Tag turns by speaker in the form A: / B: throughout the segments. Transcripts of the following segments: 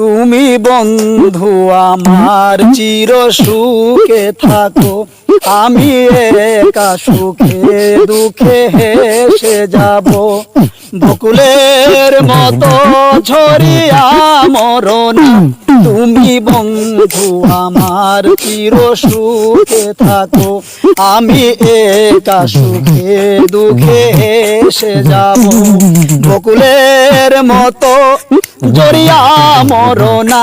A: তুমি বন্ধু, আমার চির সুখে থাকো। আমি একা সুখে, দুঃখে হেসে যাব। বকুলের মতো ঝরিয়া মরনা তুমি বন্ধু, আমার চির সুখে থাকো। আমি একা সুখে, দুঃখে হেসে যাব। বকুলের মতো জড়িয়া মরনা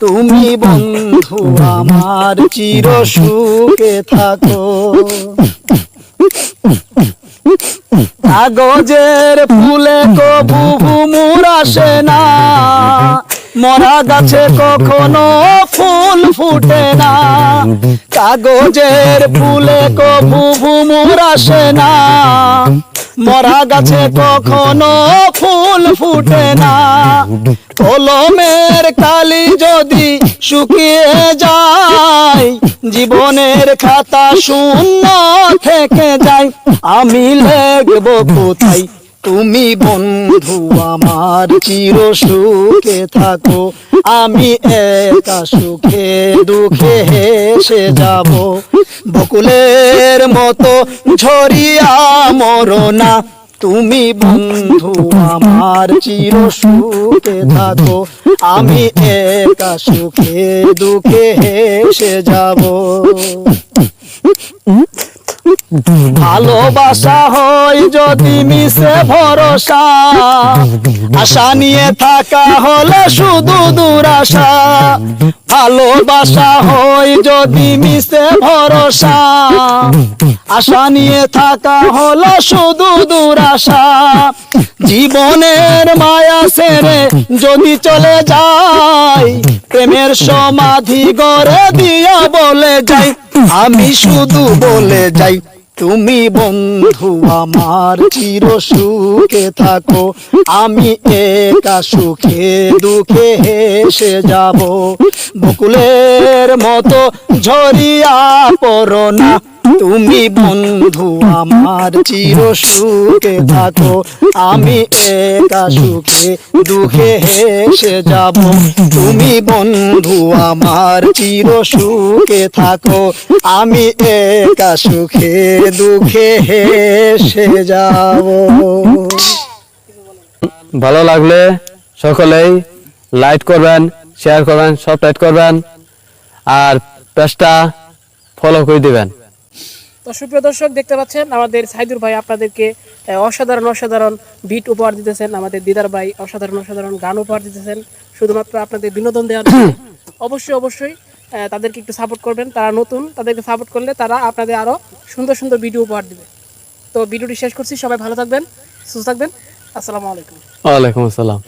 A: তুমি বন্ধু আমার চির সুখে থাকো। কাগজের ফুলে কবু ভুমুর আসে না। মরা গাছে কখনো ফুল ফুটে না। কাগজের ফুলে কবু ভুমুর আসে না। মরা গাছে কখনো ফুল ফুটে না। কলমের কালি যদি শুকিয়ে যায়, জীবনের খাতা শূন্য থেকে যায়। আমি লেখব কোথায়? তুমি বন্ধু আমার চির সুখে থাকো। আমি একা সুখে দুঃখে হেসে যাব। বকুলের মতো ঝরিয়া মরনা। তুমি বন্ধু আমার চির সুখে থাকো। আমি একা সুখে দুঃখে হেসে যাব। ভালোবাসা হয় যদি মিশে ভরসা। আশা নিয়ে থাকা হলে শুধু দুরাশা। ভালোবাসা হয় যদি মিশে ভরসা। আশা নিয়ে থাকা হলো শুধু দুরাশা। জীবনের মায়া সেরে যদি চলে যায়, প্রেমের সমাধি গড়ে দিয়া বলে যাই। আমি শুধু বলে যাই, তুমি বন্ধু আমার, চির সুখে থাকো। আমি একা সুখে, দুঃখে হেসে যাব। বকুলের মতো ঝরিয়া পড়না তুমি বন্ধু আমার চির সুখে থাকো। আমি একা সুখে, দুঃখে হেসে যাব। তুমি বন্ধু আমার চির সুখে থাকো। আমি একা সুখে, দুঃখে হেসে যাব।
B: ভালো লাগলে সকলেই লাইক করবেন শেয়ার করবেন সাবস্ক্রাইব করবেন, আর পেজটা ফলো করে দিবেন।
C: তো সুপ্রিয় দর্শক, দেখতে পাচ্ছেন আমাদের সাইদুর ভাই আপনাদেরকে অসাধারণ অসাধারণ বিট উপহার দিতেছেন। আমাদের দিদার ভাই অসাধারণ অসাধারণ গান উপহার দিতেছেন। শুধুমাত্র আপনাদের বিনোদন দেওয়ার। অবশ্যই অবশ্যই তাদেরকে একটু সাপোর্ট করবেন। তারা নতুন, তাদেরকে সাপোর্ট করলে তারা আপনাদের আরও সুন্দর সুন্দর ভিডিও উপহার দিবে। তো ভিডিওটি শেষ করছি। সবাই ভালো থাকবেন, সুস্থ থাকবেন। আসসালামু আলাইকুম।
B: ওয়ালাইকুম আসসালাম।